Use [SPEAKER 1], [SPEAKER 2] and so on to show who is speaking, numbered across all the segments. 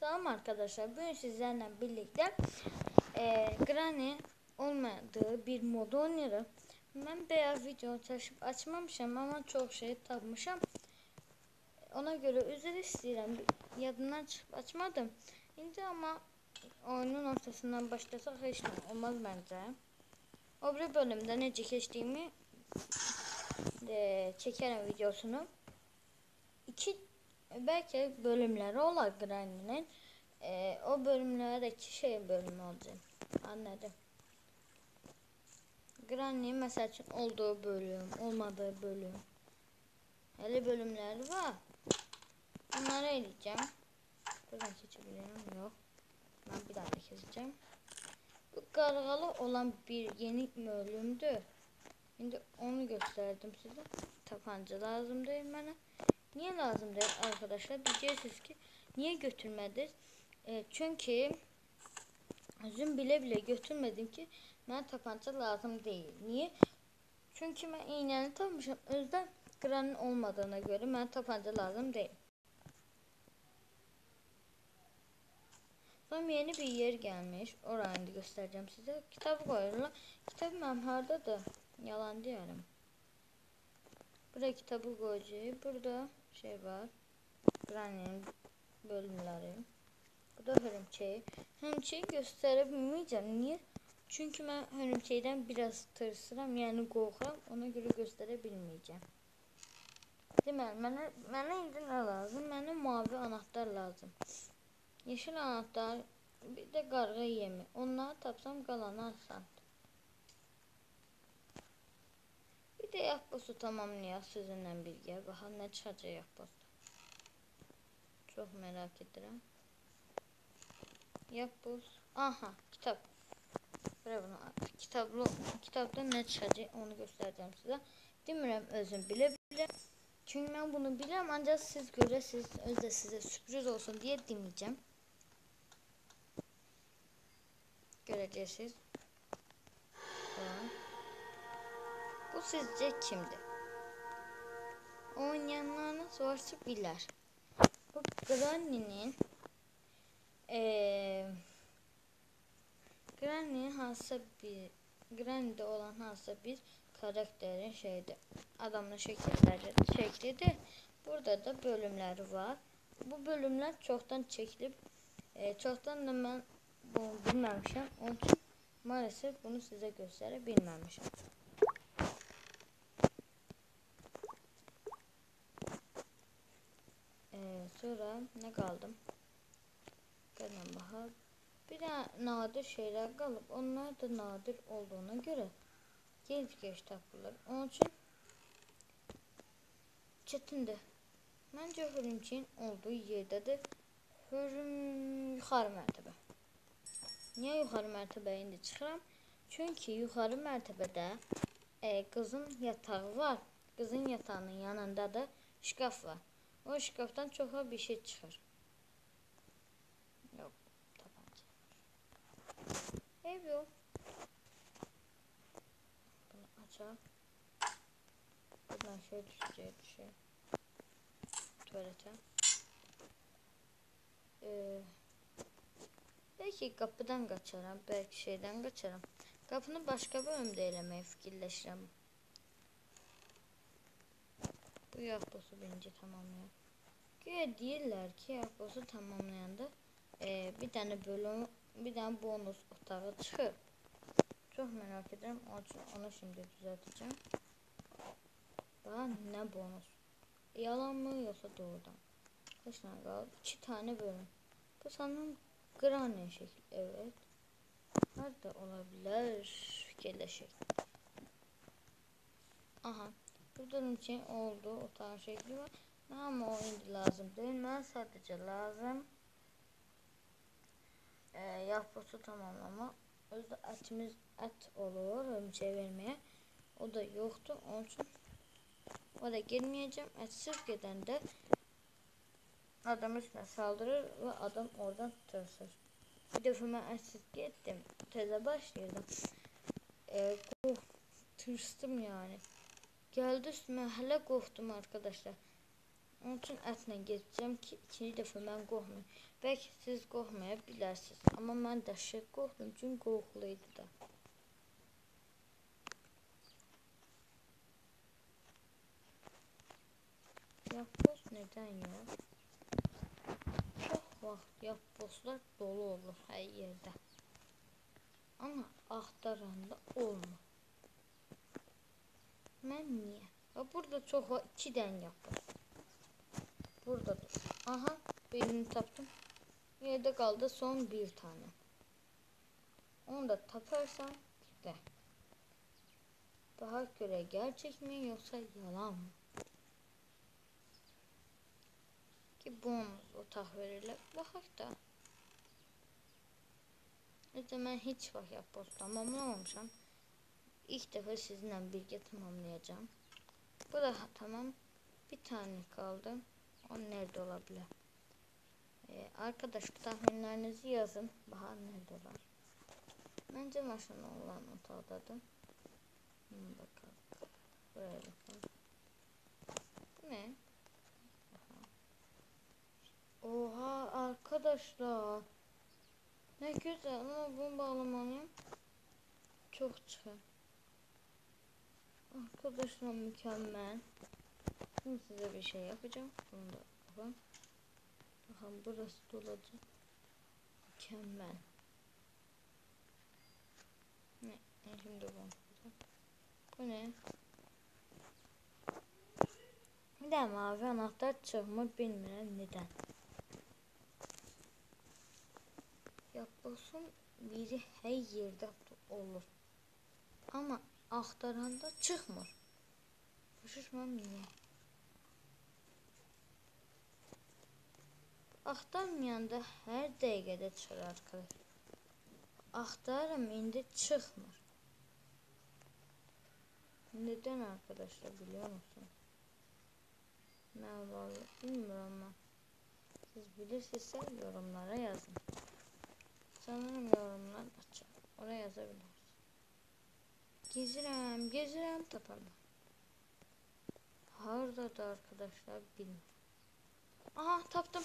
[SPEAKER 1] Selam arkadaşlar. Bugün sizlerle birlikte e, Granny olmadığı bir modu oynayırıq. Mən beyaz video çəkib açmamışam, amma çox şey tapmışam. Ona görə üzr istəyirəm. Yadımdan çıxıb açmadım. İndi amma oyunun ortasından başlasaq heç nə olmaz məncə. O bir bölümdə necə keçdiyimi e, çəkərəm videosunu. İki belki bölümleri olar Granny'nin. E, o bölümlerdeki şey bölümü olacak. Anladım. Granny mesela olduğu bölüm, olmadığı bölüm. Öyle bölümler var. Bunları eleyeceğim. Buradan seçebilirim. Yok. Ben bir daha da keseceğim. Bu kargalı olan bir yeni bölümdü. Şimdi onu gösterdim size. Tapanca lazım değil bana. Niyə e, lazım deyil arkadaşlar? Bilirsiniz ki, niyə götürmədir? E, çünki özüm bilə-bilə götürmədim ki, mənə tapanca lazım deyil. Niyə? Çünki mən iynəni tapmışam. Özdə qranın olmadığına görə mənə tapanca lazım deyil. Sonra yeni bir yer gəlmiş. Oranı da göstərəcəm sizə. Kitabı qoyurlar. Kitab mənim hardadır? Yalan deyərəm. Bura kitabı qoyacağıq. Burada şey var. Granny'nin bölümleri. Bu da hörümçeği. Hörümçeği gösterebilmeyeceğim. Niye? Çünkü ben hörümçeğden biraz tırsıram. Yani korkuram. Ona göre gösterebilmeyeceğim. Deməli, mənə, mənə indi nə lazım? Mənə mavi anahtar lazım. Yeşil anahtar, bir de qarğa yemi. Onları tapsam qalanı asan. Bir de yapbozu tamamlayaq sizinlə birgə. Baxaq nə çıxacaq yapbozda. Çox merak edirəm. Yapboz. Aha, kitap. Buraya bunu kitablı kitapta ne çıxacaq onu göstereceğim size. Demirəm özüm bilə bilə. Çünkü ben bunu bilirəm ancaq siz görəsiz, özdə sizə sürpriz olsun diye demeyeceğim. Görəcəksiniz. Falan. Bu sizce kimdi? Oynayanlarınız varsa bilir. Bu Granny'nin ee, Granny'nin hansısa bir Granny'de olan hansısa bir karakterin şeydi. Adamın şekilleri şeklidir. Burada da bölümleri var. Bu bölümler çoktan çekilip e, çoktan da ben bunu bilmemişim. Onun için maalesef bunu size gösterebilmemişim. Sonra nə qaldım? Gəlin baxaq. Bir də nadir şeylər qalıb. Onlar da nadir olduğuna görə gec-gec tapılır. Onun üçün çətindir. Məncə hörümçəyin olduğu yerdədir. Hörüm yuxarı mərtəbə. Niyə yuxarı mərtəbəyə indi çıxıram? Çünki yuxarı mərtəbədə e, qızın yatağı var. Qızın yatağının yanında da şkaf var. O şkaftan çok bir şey çıkar. Yok tabanca. Ev yok. Bunu açalım. Buradan şey düşeceği bir şey. Tuvalete. Ee, belki kapıdan kaçarım. Belki şeyden kaçarım. Kapını başka bölümde elemeye fikirleşirəm. Bu yapbozu birinci tamamlayalım. Güya deyirlər ki, yapbozu tamamlayanda e, bir tane bölüm, bir tane bonus otağı çıxır. Çok merak ederim. Onun için onu şimdi düzelteceğim. Daha ne bonus? Yalan mı yoksa doğrudan? Kaç tane kaldı? İki tane bölüm. Bu sanırım Granny şekli. Evet. Nerede olabilir? Fikirleşelim. Aha. Buradan için oldu. O tarz şekli var. Ama o indi lazım değil. Ben sadece lazım. E, yapbozu tamamlama. Özde etimiz et olur. Örümceğe vermeye. O da yoktu. Onun için o da girmeyeceğim. Etsiz giden de adam üstüne saldırır ve adam oradan tırsır. Bir defa ben etsiz gittim. Teze başladım. E, tırstım yani. Geldi üstüme hele korktum arkadaşlar. Onun üçün ətlə gedəcəm ki, ikinci dəfə mən qorxmayım. Bəlkə siz qorxmaya bilərsiniz. Amma mən dəhşət qorxdum, çünki qorxulu idi da. Yapboz neden yok? Çox vaxt yapbozlar dolu olur hər yerdə. Amma axtaranda olmur. Mən niyə? Və burada çox var, iki dənə yapboz. Buradadır. Aha, birini tapdım. Yerde kaldı son bir tane. Onu da taparsan gitti. Daha göre gerçek mi yoksa yalan mı? Ki bonus otaq verirlər. Baxaq da. Necə mən heç vaxt yapboz tamamlamamışam. İlk dəfə sizinlə birgə tamamlayacağım. Bu da tamam. Bir tane kaldı. O nerede olabilir? Ee, arkadaş tahminlerinizi yazın. Bahar nerede olar? Bence maşın olan otaqdadır. Hmm, bakalım. Buraya bakalım. Bu ne? Oha arkadaşlar. Ne güzel ama bunu bağlamalıyım. Çok çıkar. Arkadaşlar mükemmel. Şimdi size bir şey yapacağım. Bunu da yapalım. Bakın burası dolacak. Mükemmel. Ne? ne şimdi bunu Bu ne? De mavi anahtar çıkmır bilmirəm neden. Yapbosun biri her yerde olur. Ama aktaranda çıkmır. Başışmam niye? Axtarmayanda hər dəqiqədə çıxır arkadaşlar. Axtarım indi çıxmır. Neden arkadaşlar biliyor musun? Ben vallahi bilmiyorum ama siz bilirsinizse yorumlara yazın. Sanırım yorumlar açık. Oraya yazabiliriz. Gezirəm, gezirəm tapamam. Hardadır arkadaşlar bilmiyorum. Aha taptım.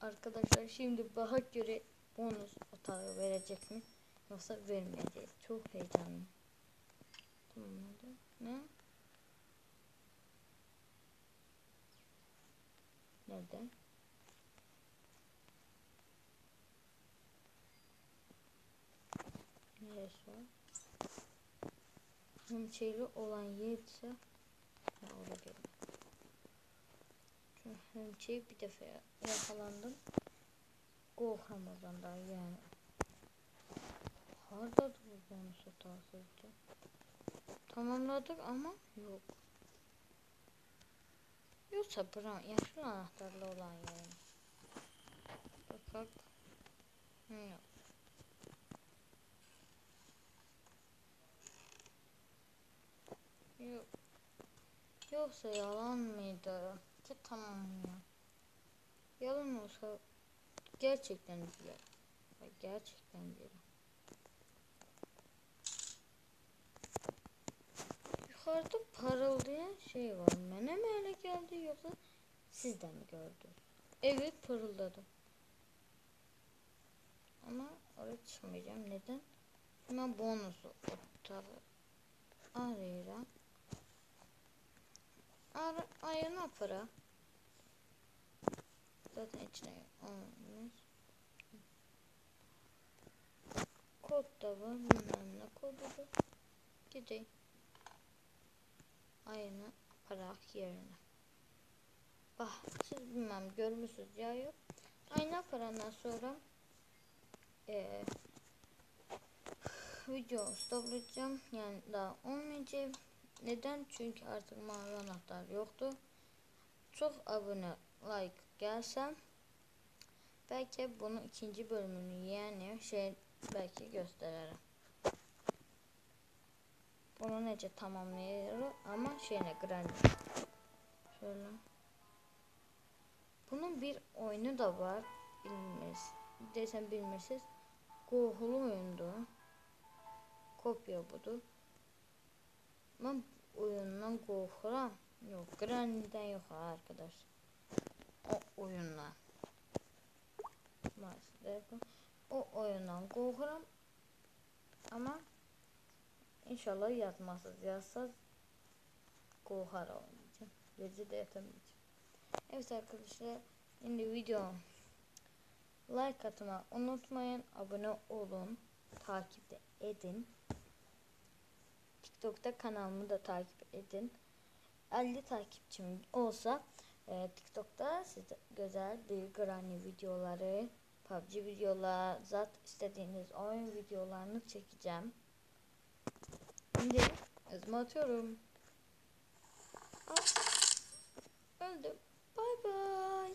[SPEAKER 1] Arkadaşlar şimdi baha göre bonus otağı verecek mi? Yoksa vermeyecek. Çok heyecanlı. Tamam. Ne? Nerede? Neresi var? Hemşehri olan yer ise ya orada gelin. Hemçeyi bir defa yakalandım. Korkam oradan da yani. Hardadır bu bonus otağı Tamamladık ama yok. Yoksa buran yaşlı anahtarlı olan yerim. Bakak. Yok. Yok. Yoksa yalan mıydı? Ki tamam ya. Yalan olsa gerçekten dilerim. Gerçekten dilerim. Yukarıda parıldayan şey var. Bana mı öyle geldi yoksa sizden mi gördünüz? Evet parıldadı. Ama oraya çıkmayacağım. Neden? Hemen bonusu otağı arayacağım. Ar ayağına para. Zaten içine olmuş. Kod da var. Bilmem ne kodu da. Gideyim. Ayağına para yerine. Bak siz bilmem görmüşsünüz ya yok. Ayna paradan sonra ee, video stoplayacağım. Yani daha olmayacak. Neden? Çünkü artık mavi anahtar yoktu. Çok abone like gelsem belki bunun ikinci bölümünü yani şey belki gösteririm. Bunu nece tamamlayırıq ama şeyine Granny. Şöyle. Bunun bir oyunu da var. Bilmez. Desem bilmirsiniz. Qorxulu oyundur. Kopya budur. Mən oyundan qorxuram. Yok Granny'den yok arkadaş. O oyunla. Maalesef o oyundan korkuram. Ama inşallah yazmazsız yazsaz korkar oynayacağım. Gece de yatamayacağım. Evet arkadaşlar şimdi video like atmayı unutmayın. Abone olun. Takip de edin. TikTok'ta kanalımı da takip edin. 50 takipçim olsa e, TikTok'ta size güzel bir granny videoları, PUBG videolar, zat istediğiniz oyun videolarını çekeceğim. Şimdi hızımı atıyorum. Aa, öldüm. Bay bay.